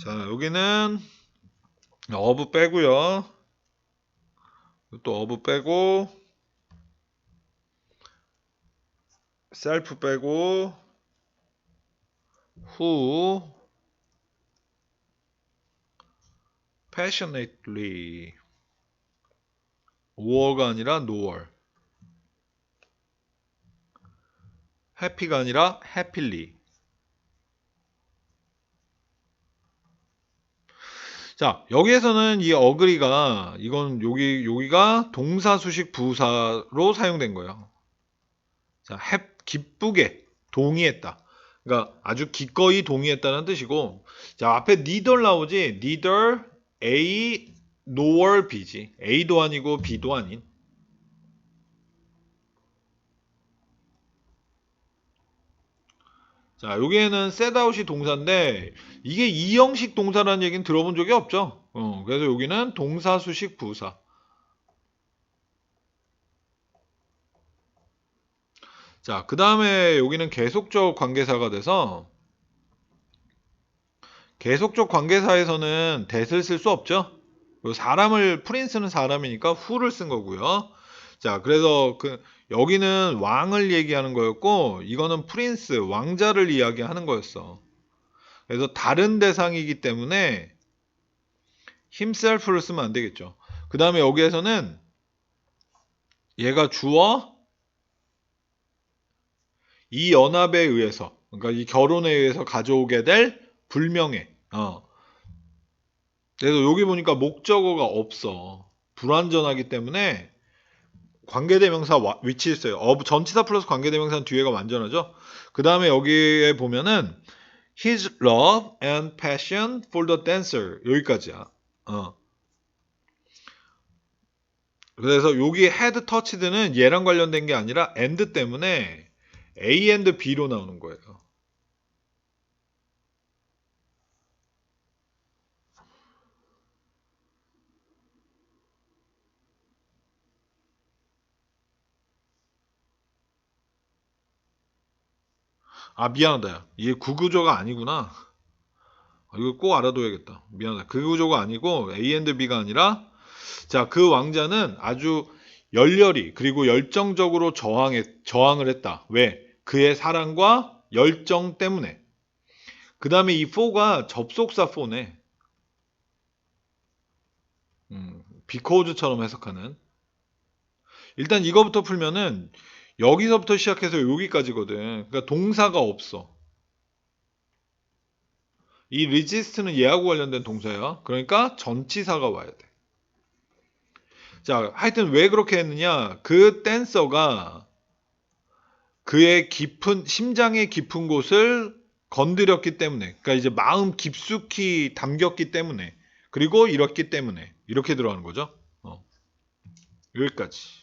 자, 여기는 어부 빼고요. 또 어부 빼고 셀프 빼고 who passionately. 5월가 아니라 노월. happy가 아니라 happily 자, 여기에서는 이 어그리가 이건 여기 여기가 동사 수식 부사로 사용된 거예요. 자, 해, 기쁘게 동의했다. 그러니까 아주 기꺼이 동의했다는 뜻이고 자, 앞에 neither 나오지. neither A nor B지. A도 아니고 B도 아닌. 자, 여기에는 set out이 동사인데 이게 이형식 동사라는 얘기는 들어본 적이 없죠. 어, 그래서 여기는 동사 수식 부사. 자, 그 다음에 여기는 계속적 관계사가 돼서 계속적 관계사에서는 that을 쓸 수 없죠. 사람을 프린스는 사람이니까 who를 쓴 거고요. 자, 그래서 그 여기는 왕을 얘기하는 거였고 이거는 프린스 왕자를 이야기하는 거였어. 그래서 다른 대상이기 때문에 himself를 쓰면 안 되겠죠. 그 다음에 여기에서는 얘가 주어 이 연합에 의해서 그러니까 이 결혼에 의해서 가져오게 될 불명예. 어. 그래서 여기 보니까 목적어가 없어. 불완전하기 때문에 관계대명사 와- 위치 있어요. of 전치사 플러스 관계대명사는 뒤에가 완전하죠. 그 다음에 여기에 보면은 his love and passion for the dancer 여기까지야. 어. 그래서 여기 head touched는 얘랑 관련된 게 아니라 and 때문에 A and B로 나오는 거예요. 아 미안하다. 이게 구구조가 아니구나. 아, 이거 꼭 알아둬야겠다. 미안하다. 그 구조가 아니고 A and B가 아니라 자 그 왕자는 아주 열렬히 그리고 열정적으로 저항해, 저항을 했다. 왜? 그의 사랑과 열정 때문에. 그 다음에 이 for가 접속사 for네. 음, because처럼 해석하는. 일단 이거부터 풀면은 여기서부터 시작해서 여기까지거든. 그러니까 동사가 없어. 이 resist는 얘하고 관련된 동사야. 그러니까 전치사가 와야 돼. 자, 하여튼 왜 그렇게 했느냐? 그 댄서가 그의 깊은 심장의 깊은 곳을 건드렸기 때문에, 그러니까 이제 마음 깊숙이 담겼기 때문에, 그리고 이렇기 때문에 이렇게 들어가는 거죠. 어. 여기까지.